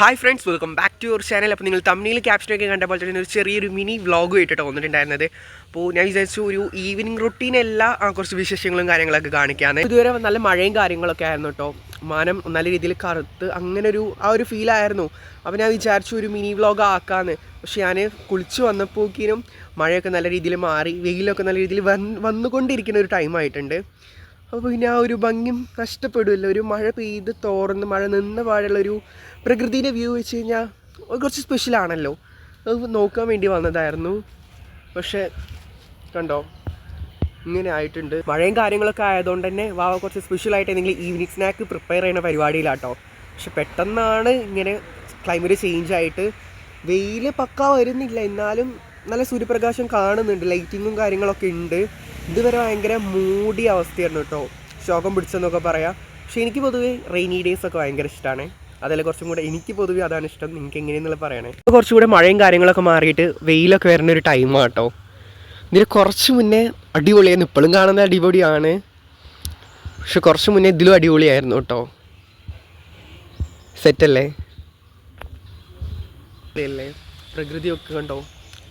Hi friends welcome back to your channel അപ്പോൾ നിങ്ങൾ തമ്മിൽ ക്യാപ്ഷനൊക്കെ കണ്ട പോലെ തന്നെ ഒരു ചെറിയൊരു മിനി വ്ളോഗ് ആയിട്ടോ വന്നിട്ടുണ്ടായിരുന്നത്. അപ്പോൾ ഞാൻ വിചാരിച്ചു ഒരു ഈവനിങ് റൊട്ടീനല്ല ആ കുറച്ച് വിശേഷങ്ങളും കാര്യങ്ങളൊക്കെ കാണിക്കാന്ന്. ഇതുവരെ നല്ല മഴയും കാര്യങ്ങളൊക്കെ ആയിരുന്നു കേട്ടോ മാനം നല്ല രീതിയിൽ കറുത്ത് അങ്ങനെ ഒരു ആ ഒരു ഫീലായിരുന്നു അപ്പോൾ ഞാൻ വിചാരിച്ചു ഒരു മിനി വ്ലോഗ് ആക്കാന്ന്. പക്ഷെ ഞാൻ കുളിച്ച് വന്നപ്പോക്കിനും മഴയൊക്കെ നല്ല രീതിയിൽ മാറി വെയിലൊക്കെ നല്ല രീതിയിൽ വന്ന് വന്നുകൊണ്ടിരിക്കുന്ന ഒരു ടൈം ആയിട്ടുണ്ട്. അപ്പോൾ പിന്നെ ആ ഒരു ഭംഗി നഷ്ടപ്പെടുമല്ലോ ഒരു മഴ പെയ്ത് തോർന്ന് മഴ നിന്ന പാടുള്ള ഒരു പ്രകൃതിയുടെ വ്യൂ വെച്ച് കഴിഞ്ഞാൽ കുറച്ച് സ്പെഷ്യലാണല്ലോ അത് നോക്കാൻ വേണ്ടി വന്നതായിരുന്നു. പക്ഷേ കണ്ടോ? ഇങ്ങനെ ആയിട്ടുണ്ട്. മഴയും കാര്യങ്ങളൊക്കെ ആയതുകൊണ്ട് തന്നെ വാവ കുറച്ച് സ്പെഷ്യലായിട്ട് എന്തെങ്കിലും ഈവനിങ് സ്നാക്ക് പ്രിപ്പയർ ചെയ്യുന്ന പരിപാടിയിലാട്ടോ. പക്ഷെ പെട്ടെന്നാണ് ഇങ്ങനെ ക്ലൈമറ്റ് ചേഞ്ച് ആയിട്ട്. വെയിൽ പക്ക വരുന്നില്ല. എന്നാലും നല്ല സൂര്യപ്രകാശം കാണുന്നുണ്ട്. ലൈറ്റിങ്ങും കാര്യങ്ങളൊക്കെ ഉണ്ട്. ഇതുവരെ ഭയങ്കര മൂടിയ അവസ്ഥയായിരുന്നു കേട്ടോ. ശോകം പിടിച്ചെന്നൊക്കെ പറയാം. പക്ഷേ എനിക്ക് പൊതുവേ റെയിനി ഡേയ്സ് ഒക്കെ ഭയങ്കര ഇഷ്ടമാണ് അതല്ല കുറച്ചും കൂടെ എനിക്ക് പൊതുവേ അതാണ് ഇഷ്ടം. നിങ്ങൾക്ക് എങ്ങനെയെന്നുള്ള പറയണേ. ഇപ്പോൾ കുറച്ചും കൂടെ മഴയും കാര്യങ്ങളൊക്കെ മാറിയിട്ട് വെയിലൊക്കെ വരുന്ന ഒരു ടൈമാണ് കേട്ടോ. ഇതിന് കുറച്ച് മുന്നേ അടിപൊളിയായിരുന്നു. ഇപ്പോഴും കാണുന്ന അടിപൊളിയാണ്. പക്ഷെ കുറച്ച് മുന്നേ ഇതിലും അടിപൊളിയായിരുന്നു കേട്ടോ. സെറ്റല്ലേ അല്ലേ? പ്രകൃതിയൊക്കെ കണ്ടോ?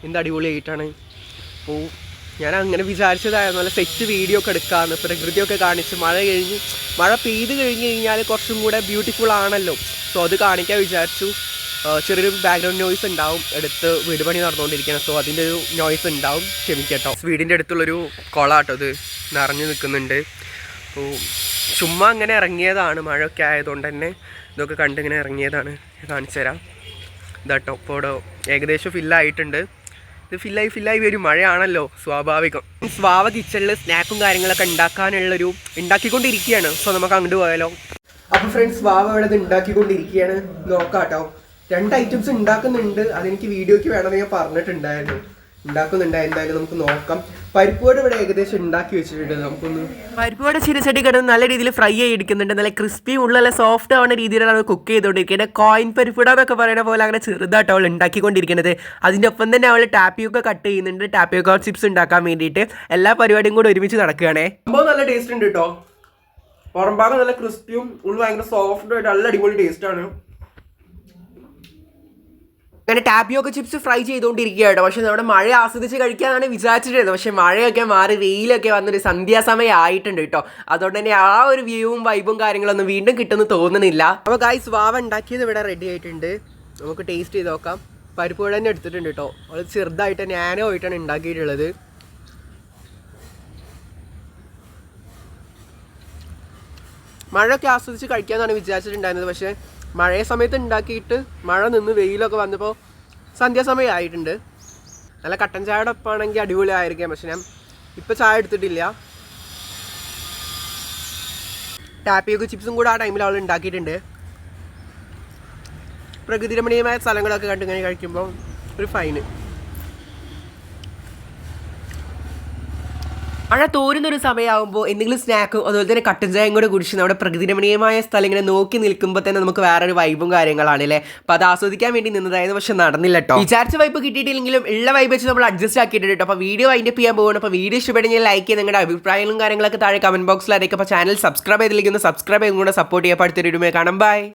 എന്ത് അടിപൊളിയായിട്ടാണ്. അപ്പോൾ ഞാൻ അങ്ങനെ വിചാരിച്ചതായിരുന്നു നല്ല സെറ്റ് വീഡിയോ ഒക്കെ എടുക്കാമെന്ന് പ്രകൃതിയൊക്കെ കാണിച്ച് മഴ കഴിഞ്ഞ് മഴ പെയ്ത് കഴിഞ്ഞ് കഴിഞ്ഞാൽ കുറച്ചും കൂടെ ബ്യൂട്ടിഫുൾ ആണല്ലോ. സോ അത് കാണിക്കാൻ വിചാരിച്ചു. ചെറിയൊരു ബാക്ക്ഗ്രൗണ്ട് നോയ്സ് ഉണ്ടാവും എടുത്ത് വീട് പണി നടന്നുകൊണ്ടിരിക്കണം സോ അതിന്റെ ഒരു നോയ്സ് ഉണ്ടാവും. ക്ഷമിക്കട്ടോ. വീടിന്റെ അടുത്തുള്ളൊരു കുളാട്ടോ ഇത് നിറഞ്ഞു നിൽക്കുന്നുണ്ട്. അപ്പോൾ ചുമ്മാ അങ്ങനെ ഇറങ്ങിയതാണ്. മഴയൊക്കെ ആയതുകൊണ്ട് തന്നെ ഇതൊക്കെ കണ്ടിങ്ങനെ ഇറങ്ങിയതാണ്. കാണിച്ചു തരാം ഇതാട്ടോ ഇപ്പോൾ ഏകദേശം ഫില്ലായിട്ടുണ്ട് ഇത് ഫില്ലായി ഫില്ലായി വരും. മഴയാണല്ലോ സ്വാഭാവികം. സ്വാവ കിച്ചണിൽ സ്നാക്കും കാര്യങ്ങളൊക്കെ ഉണ്ടാക്കാനുള്ളൊരു ഉണ്ടാക്കിക്കൊണ്ടിരിക്കുകയാണ്. സോ നമുക്ക് അങ്ങോട്ട് പോയാലോ. അപ്പോൾ ഫ്രണ്ട്സ് വാവ ഇവിടെ ഉണ്ടാക്കിക്കൊണ്ടിരിക്കുകയാണ്. നോക്കാട്ടോ. രണ്ട് ഐറ്റംസ് ഉണ്ടാക്കുന്നുണ്ട്. അതെനിക്ക് വീഡിയോക്ക് വേണമെന്ന് ഞാൻ പറഞ്ഞിട്ടുണ്ടായിരുന്നു. ഉണ്ടാക്കുന്നുണ്ട്. എന്തായാലും നമുക്ക് നോക്കാം. പരിപ്പോട് ഇവിടെ ഏകദേശം ഉണ്ടാക്കി വെച്ചിട്ടുണ്ട് നമുക്കൊന്ന്. പരിപ്പോടെ ചിരച്ചടി കിടന്ന് നല്ല രീതിയിൽ ഫ്രൈ ആയി എടുക്കുന്നുണ്ട്. നല്ല ക്രിസ്പി ഉള്ള നല്ല സോഫ്റ്റ് ആവുന്ന രീതിയിലാണ് കുക്ക് ചെയ്തുകൊണ്ടിരിക്കുന്നത് കോയിൻ പരിപ്പുട എന്നൊക്കെ പറയുന്ന പോലെ അങ്ങനെ ചെറുതായിട്ട് അവൾ ഉണ്ടാക്കിക്കൊണ്ടിരിക്കുന്നത് അതിന്റെ ഒപ്പം തന്നെ അവൾ ടാപ്പിയൊക്കെ കട്ട് ചെയ്യുന്നുണ്ട്. ടാപ്പിയൊക്കെ ചിപ്സ് ഉണ്ടാക്കാൻ വേണ്ടിയിട്ട് എല്ലാ പരിപാടിയും കൂടെ ഒരുമിച്ച് നടക്കുകയാണേ. സംഭവം നല്ല ടേസ്റ്റ് ഉണ്ട് കേട്ടോ പുറം ഭാഗം നല്ല ക്രിസ്പിയും ഉള്ളു ഭയങ്കര സോഫ്റ്റും ആയിട്ട് നല്ല അടിപൊളി ടേസ്റ്റ് ആണ്. അങ്ങനെ ടാപ്പിയൊക്കെ ചിപ്സ് ഫ്രൈ ചെയ്തുകൊണ്ടിരിക്കുകയാണ് പക്ഷെ നമ്മുടെ മഴ ആസ്വദിച്ച് കഴിക്കാനാണ് വിചാരിച്ചിട്ടുള്ളത് പക്ഷെ മഴയൊക്കെ മാറി വെയിലൊക്കെ വന്നൊരു സന്ധ്യാസമയം ആയിട്ടുണ്ട് കേട്ടോ. അതുകൊണ്ട് തന്നെ ആ ഒരു വ്യൂവും വൈബും കാര്യങ്ങളൊന്നും വീണ്ടും കിട്ടുന്ന തോന്നുന്നില്ല. അപ്പോൾ ഗായ്സ് വാവ ഉണ്ടാക്കിയത് ഇവിടെ റെഡി ആയിട്ടുണ്ട്. നമുക്ക് ടേസ്റ്റ് ചെയ്ത് നോക്കാം. പരിപ്പ് കൂടെ തന്നെ എടുത്തിട്ടുണ്ട് കേട്ടോ. അത് ചെറുതായിട്ട് ഞാനോ ആയിട്ടാണ് ഉണ്ടാക്കിയിട്ടുള്ളത്. മഴയൊക്കെ ആസ്വദിച്ച് കഴിക്കാമെന്നാണ് വിചാരിച്ചിട്ടുണ്ടായിരുന്നത്. പക്ഷേ മഴയ സമയത്ത് ഉണ്ടാക്കിയിട്ട് മഴ നിന്ന് വെയിലൊക്കെ വന്നപ്പോൾ സന്ധ്യാസമയം ആയിട്ടുണ്ട് നല്ല കട്ടൻ ചായയുടെ ഒപ്പമാണെങ്കിൽ അടിപൊളിയായിരിക്കാം പക്ഷെ ഞാൻ ഇപ്പോൾ ചായ എടുത്തിട്ടില്ല. ടാപ്പിയൊക്കെ ചിപ്സും കൂടെ ആ ടൈമിൽ അവൾ ഉണ്ടാക്കിയിട്ടുണ്ട്. പ്രകൃതിരമണീയമായ സ്ഥലങ്ങളൊക്കെ കണ്ടിങ്ങനെ കഴിക്കുമ്പോൾ ഒരു ഫൈന് മഴ തോരുന്നൊരു സമയമാകുമ്പോൾ എന്തെങ്കിലും സ്നാക്കും അതുപോലെ തന്നെ കട്ടൻ ചായയും കൂടെ കുടിച്ച് നമ്മുടെ പ്രകൃതിരമണീയമായ സ്ഥലം ഇങ്ങനെ നോക്കി നിൽക്കുമ്പോൾ തന്നെ നമുക്ക് വേറൊരു വൈബും കാര്യങ്ങളാണ് അല്ലേ? അപ്പോൾ അത് ആസ്വദിക്കാൻ വേണ്ടി നിന്നതായിരുന്നു പക്ഷെ നടന്നില്ല കേട്ടോ വിചാരിച്ച വൈബ് കിട്ടിയിട്ടില്ലെങ്കിലും ഉള്ള വൈബ് വെച്ച് നമ്മൾ അഡ്ജസ്റ്റ് ആക്കിയിട്ടുണ്ട് കേട്ടോ അപ്പോൾ വീഡിയോ അതിന്റെ ചെയ്യാൻ പോകണം അപ്പോൾ വീഡിയോ ഇഷ്ടപ്പെടുന്ന ലൈക്ക് ചെയ്ത് നിങ്ങളുടെ അഭിപ്രായങ്ങളും കാര്യങ്ങളൊക്കെ താഴെ കമന്റ് ബോക്സിൽ അറിയിക്കും അപ്പോൾ ചാനൽ സബ്സ്ക്രൈബ് ചെയ്തിരിക്കുന്നു സബ്സ്ക്രൈബ് ചെയ്തും കൂടെ സപ്പോർട്ട് ചെയ്യാൻ പഠിത്തൊരു കാണാം. ബൈ